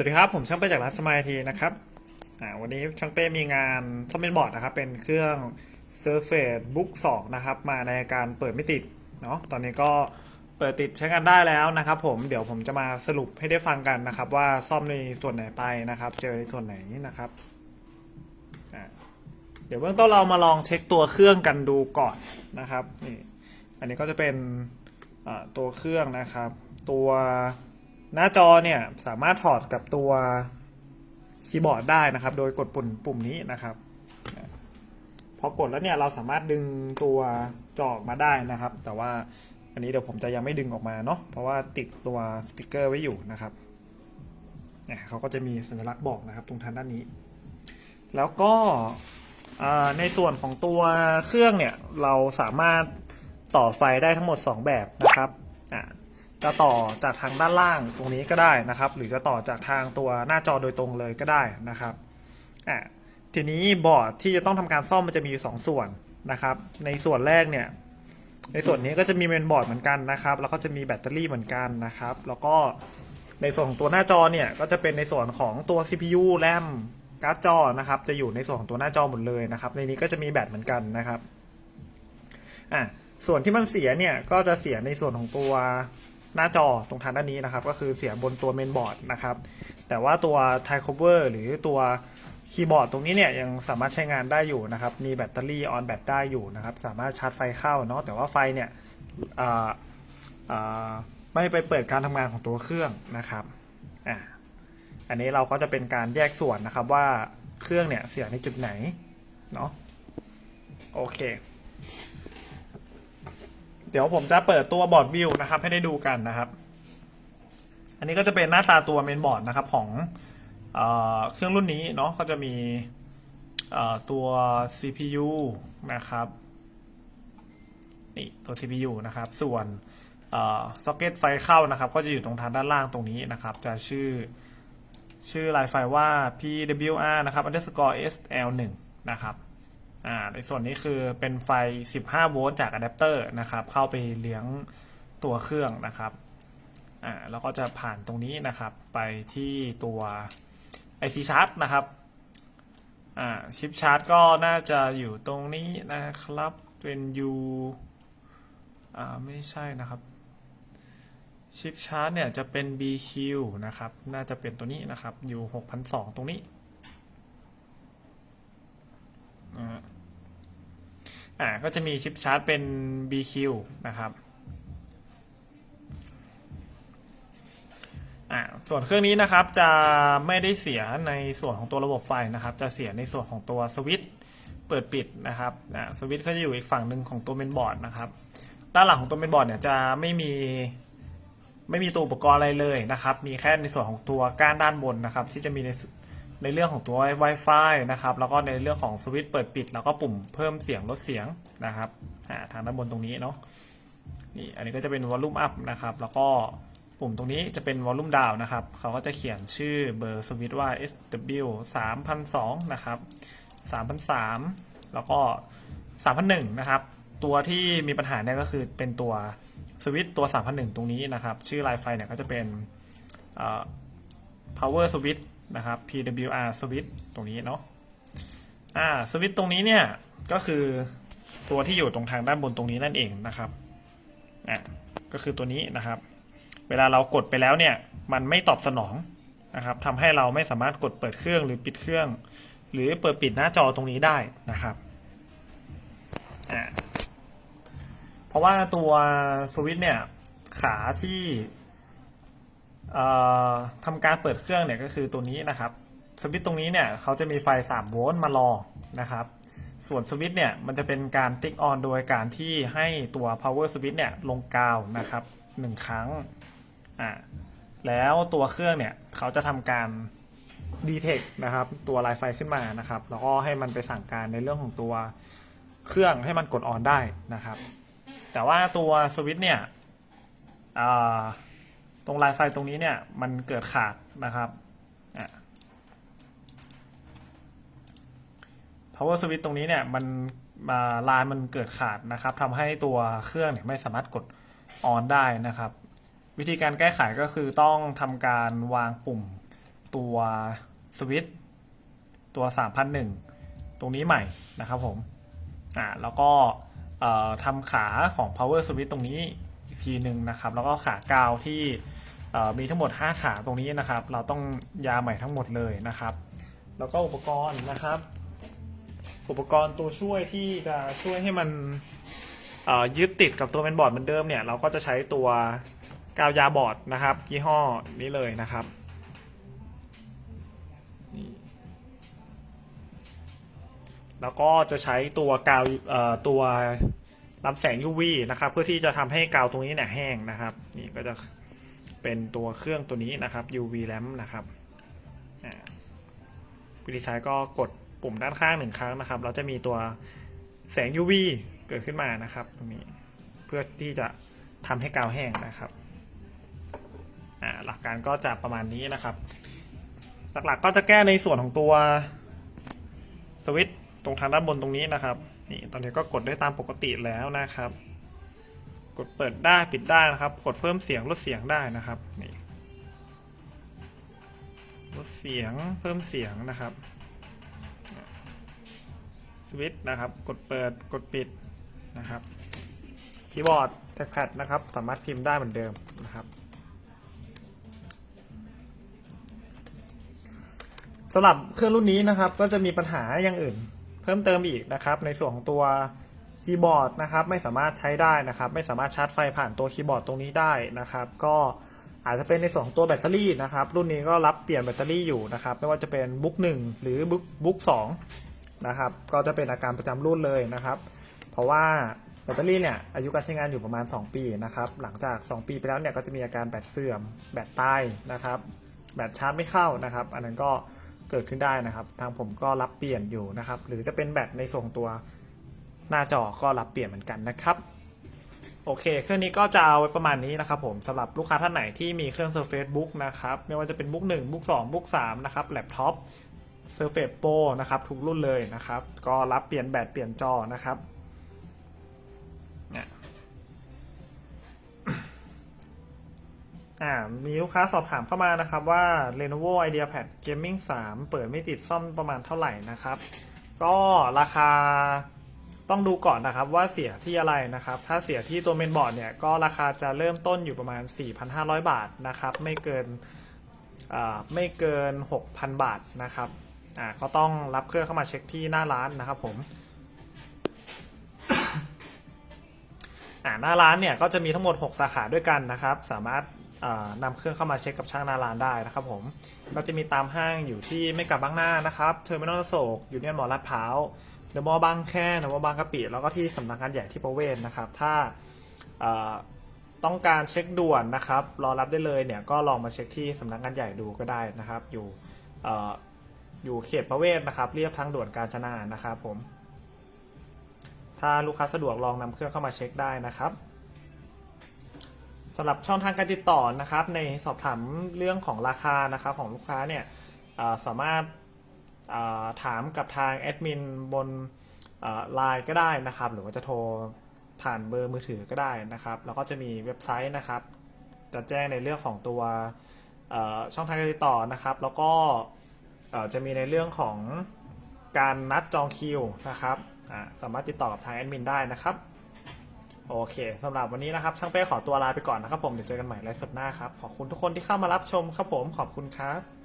สวัสดีครับ ผมช่างเป้จากร้านสมายทีนะครับวันนี้ช่างเป้มีงานซ่อมเป็นบอร์ดนะครับ เป็นเครื่อง Surface Book 2 นะครับ มาในการเปิดไม่ติดเนาะตอนนี้ก็เปิดติดใช้งานได้แล้วนะครับ ผมเดี๋ยวผมจะมาสรุปให้ได้ฟังกันนะครับ ว่าซ่อมในส่วนไหนไปนะครับ เจอในส่วนไหนนะครับเดี๋ยวเบื้องต้นเรามาลองเช็คตัวเครื่องกันดูก่อนนะครับนี่อันนี้ก็จะเป็นตัวเครื่องนะครับ ตัว หน้าจอเนี่ยสามารถถอดกับตัวคีย์บอร์ดได้นะครับ โดยกดปุ่มปุ่มนี้นะครับ พอกดแล้วเนี่ยเราสามารถดึงตัวจอออกมาได้นะครับ แต่ว่าอันนี้เดี๋ยวผมจะยังไม่ดึงออกมาเนาะเพราะว่าติดตัวสติกเกอร์ไว้อยู่นะครับเนี่ยเขาก็จะมีสัญลักษณ์บอกนะครับ ตรงทางด้านนี้ แล้วก็ในส่วนของตัวเครื่องเนี่ยเราสามารถต่อไฟได้ทั้งหมด 2 แบบนะครับ จะต่อจากทางด้านล่างตรงนี้ก็ได้นะครับ หรือจะต่อจากทางตัวหน้าจอโดยตรงเลยก็ได้นะครับอะทีนี้บอร์ดที่จะต้องทำการซ่อมมันจะมีอยู่สองส่วนนะครับ ในส่วนแรกเนี่ย ในส่วนนี้ก็จะมีเมนบอร์ดเหมือนกันนะครับ แล้วก็จะมีแบตเตอรี่เหมือนกันนะครับ แล้วก็ในส่วนของตัวหน้าจอเนี่ยก็จะเป็นในส่วนของตัว CPU แรมการ์ดจอนะครับ จะอยู่ในส่วนของตัวหน้าจอหมดเลยนะครับ ในนี้ก็จะมีแบตเหมือนกันนะครับอะส่วนที่มันเสียเนี่ยก็จะเสียในส่วนของตัว หน้าจอตรงทางด้านนี้นะครับ ก็คือเสียบนตัวเมนบอร์ดนะครับ แต่ว่าตัว t i c o v e r หรือตัวคีย์บอร์ดตรงนี้เนี่ยยังสามารถใช้งานได้อยู่นะครับ มีแบตเตอรี่ออนแบตได้อยู่นะครับ สามารถชาร์จไฟเข้าเนาะแต่ว่าไฟเนี่ยไม่ไปเปิดการทำงานของตัวเครื่องนะครับอ่าอันนี้เราก็จะเป็นการแยกส่วนนะครับว่าเครื่องเนี่ยเสียในจุดไหนเนาะโอเค เดี๋ยวผมจะเปิดตัวบอร์ดวิวนะครับ ให้ได้ดูกันนะครับ อันนี้ก็จะเป็นหน้าตาตัวเมนบอร์ดนะครับของเอเครื่องรุ่นนี้เนาะก็จะมีตัว CPU นะครับนี่ตัว CPU นะครับ ส่วนซ็อกเก็ตไฟเข้านะครับ ก็จะอยู่ตรงทางด้านล่างตรงนี้นะครับ จะชื่อชื่อลายไฟว่า PWR นะครับ underscore SL1 นะครับ อ่าในส่วนนี้คือเป็นไฟ 15 โวลต์จากอะแดปเตอร์นะครับ เข้าไปเลี้ยงตัวเครื่องนะครับอ่าแล้วก็จะผ่านตรงนี้นะครับ ไปที่ตัว IC chart นะครับอ่าชิปชาร์จก็น่าจะอยู่ตรงนี้นะครับ เป็น U อ่าไม่ใช่นะครับชิปชาร์จเนี่ยจะเป็น BQ นะครับ น่าจะเป็นตัวนี้นะครับ U 6002ตรงนี้ อ่า อ่าก็จะมีชิปชาร์จเป็น BQ นะครับอ่าส่วนเครื่องนี้นะครับจะไม่ได้เสียในส่วนของตัวระบบไฟนะครับ จะเสียในส่วนของตัวสวิตช์เปิดปิดนะครับอ่าสวิตช์ก็จะอยู่อีกฝั่งหนึ่งของตัวเมนบอร์ดนะครับ ด้านหลังของตัวเมนบอร์ดเนี่ยจะไม่มีไม่มีตัวอุปกรณ์อะไรเลยนะครับ มีแค่ในส่วนของตัวก้านด้านบนนะครับ ที่จะมีใน ในเรื่องของตัว Wi-Fi นะครับ แล้วก็ในเรื่องของสวิตช์เปิดปิด แล้วก็ปุ่มเพิ่มเสียงลดเสียงนะครับทางด้านบนตรงนี้เนาะนี่อันนี้ก็จะเป็นวอลลุ่มอัพนะครับ แล้วก็ปุ่มตรงนี้จะเป็นวอลลุ่มดาวนะครับ เขาก็จะเขียนชื่อเบอร์สวิตช์ว่า SW 3002นะครับ3003แล้วก็3001นะครับตัวที่มีปัญหาเนี่ยก็คือเป็นตัวสวิตช์ตัว 3001 ตรงนี้นะครับ ชื่อไลายไฟเนี่ยก็จะเป็น power switch นะครับ PWR switch ตรงนี้เนาะอ่าสวิตช์ตรงนี้เนี่ยก็คือตัวที่อยู่ตรงทางด้านบนตรงนี้นั่นเองนะครับอ่าก็คือตัวนี้นะครับ เวลาเรากดไปแล้วเนี่ยมันไม่ตอบสนองนะครับทำให้เราไม่สามารถกดเปิดเครื่องหรือปิดเครื่อง หรือเปิดปิดหน้าจอตรงนี้ได้นะครับอ่าเพราะว่าตัวสวิตช์เนี่ยขาที่ ทำการเปิดเครื่องเนี่ยก็คือตัวนี้นะครับสวิตช์ตรงนี้เนี่ยเขาจะมีไฟ 3 โวลต์มารอนะครับ ส่วนสวิตช์เนี่ยมันจะเป็นการติ๊กออนโดยการที่ให้ตัว power switch เนี่ยลงกาวนะครับหนึ่งครั้งอ่าแล้วตัวเครื่องเนี่ยเขาจะทำการ detect นะครับ ตัวลายไฟขึ้นมานะครับ แล้วก็ให้มันไปสั่งการในเรื่องของตัวเครื่องให้มันกดออนได้นะครับ แต่ว่าตัวสวิตช์เนี่ยอ่า ตรงลายไฟตรงนี้เนี่ยมันเกิดขาดนะครับอะ power switch ตรงนี้เนี่ยมันมาลายมันเกิดขาดนะครับทำให้ตัวเครื่องเนี่ยไม่สามารถกดออนได้นะครับ วิธีการแก้ไขก็คือต้องทำการวางปุ่มตัวสวิตช์ตัว 3001 ตรงนี้ใหม่นะครับผมอ่าแล้วก็ทำขาของ power switch ตรงนี้ ทีหนึ่งนะครับ แล้วก็ขากาวที่มีทั้งหมด 5 ขาตรงนี้นะครับ เราต้องยาใหม่ทั้งหมดเลยนะครับ แล้วก็อุปกรณ์นะครับ อุปกรณ์ตัวช่วยที่จะช่วยให้มันยึดติดกับตัวแมนบอร์ดเหมือนเดิมเนี่ยเราก็จะใช้ตัวกาวยาบอร์ดนะครับ ยี่ห้อนี้เลยนะครับนี่แล้วก็จะใช้ตัวกาวตัว รับแสง UV นะครับ เพื่อที่จะทำให้กาวตรงนี้เนี่ยแห้งนะครับ นี่ก็จะเป็นตัวเครื่องตัวนี้นะครับ UV lamp นะครับวิธีใช้ก็กดปุ่มด้านข้างหนึ่งครั้งนะครับ เราจะมีตัวแสง UV เกิดขึ้นมานะครับ ตรงนี้เพื่อที่จะทำให้กาวแห้งนะครับหลักการก็จะประมาณนี้นะครับ หลักๆก็จะแก้ในส่วนของตัวสวิตช์ตรงทางด้านบนตรงนี้นะครับ นี่ตอนนี้ก็กดได้ตามปกติแล้วนะครับ กดเปิดได้ปิดได้นะครับ กดเพิ่มเสียงลดเสียงได้นะครับนี่ลดเสียงเพิ่มเสียงนะครับสวิตช์นะครับ กดเปิดกดปิดนะครับคีย์บอร์ดแท็กแพดนะครับ สามารถพิมพ์ได้เหมือนเดิมนะครับสำหรับเครื่องรุ่นนี้นะครับ ก็จะมีปัญหาอย่างอื่น เพิ่มเติมอีกนะครับ ในส่วนของตัวคีย์บอร์ดนะครับไม่สามารถใช้ได้นะครับ ไม่สามารถชาร์จไฟผ่านตัวคีย์บอร์ดตรงนี้ได้นะครับ ก็อาจจะเป็นในส่วนของตัวแบตเตอรี่นะครับ รุ่นนี้ก็รับเปลี่ยนแบตเตอรี่อยู่นะครับ ไม่ว่าจะเป็นบุ๊กหนึ่งหรือบุ๊กบุ๊กสองนะครับ ก็จะเป็นอาการประจำรุ่นเลยนะครับ เพราะว่าแบตเตอรี่เนี่ยอายุการใช้งานอยู่ประมาณ 2 ปีนะครับ หลังจาก 2 ปีไปแล้วเนี่ยก็จะมีอาการแบตเสื่อม แบตตายนะครับ แบตชาร์จไม่เข้านะครับ อันนั้นก็ เกิดขึ้นได้นะครับ ทางผมก็รับเปลี่ยนอยู่นะครับ หรือจะเป็นแบตในส่งตัวหน้าจอก็รับเปลี่ยนเหมือนกันนะครับโอเค เครื่องนี้ก็จะเอาไว้ประมาณนี้นะครับผมสำหรับลูกค้าท่านไหนที่มีเครื่อง Surface Book นะครับ ไม่ว่าจะเป็น Book 1 Book 2 Book 3นะครับแล็ปท็อป Surface Pro นะครับ ทุกรุ่นเลยนะครับ ก็รับเปลี่ยนแบตเปลี่ยนจอนะครับ อ่ามีลูกค้าสอบถามเข้ามานะครับว่า Lenovo IdeaPad Gaming 3 เปิดไม่ติดซ่อมประมาณเท่าไหร่นะครับ ก็ราคาต้องดูก่อนนะครับว่าเสียที่อะไรนะครับ ถ้าเสียที่ตัวเมนบอร์ดเนี่ยก็ราคาจะเริ่มต้นอยู่ประมาณ 4,500 บาทนะครับ ไม่เกินไม่เกิน 6,000 บาทนะครับอ่าก็ต้องรับเครื่องเข้ามาเช็คที่หน้าร้านนะครับผมอ่าหน้าร้านเนี่ยก็จะมีทั้งหมด 6 สาขาด้วยกันนะครับ สามารถ นำเครื่องเข้ามาเช็คกับช่างหน้าร้านได้นะครับผมก็จะมีตามห้างอยู่ที่ไม่กลับบางหน้านะครับเทอร์มินอลโศกอยู่เนี่ยมอลาดพร้าวเดอะมอลล์บางแคเดอะมอลล์บางกะปิแล้วก็ที่สำนักงานใหญ่ที่ประเวศนะครับ ถ้าต้องการเช็คด่วนนะครับรอรับได้เลยเนี่ยก็ลองมาเช็คที่สำนักงานใหญ่ดูก็ได้นะครับ อยู่อออยู่เขตประเวศนะครับ เรียบทางด่วนกาญจนานะครับผมถ้าลูกค้าสะดวกลองนำเครื่องเข้ามาเช็คได้นะครับ สำหรับช่องทางการติดต่อนะครับ ในสอบถามเรื่องของราคานะครับของลูกค้าเนี่ยาสามารถาถามกับทางแอดมินบนไลน์ก็ได้นะครับ หรือว่าจะโทรผ่านเบอร์มือถือก็ได้นะครับ แล้วก็จะมีเว็บไซต์นะครับ จะแจ้งในเรื่องของตัวช่องทางการติดต่อนะครับ แล้วก็จะมีในเรื่องของการนัดจองคิวนะครับสามารถติดต่อกับทางแอดมินได้นะครับ โอเคสำหรับวันนี้นะครับ ช่างเป้ขอตัวลาไปก่อนนะครับผม เดี๋ยวเจอกันใหม่ไลฟ์สดหน้าครับ ขอบคุณทุกคนที่เข้ามารับชมครับผม ขอบคุณครับ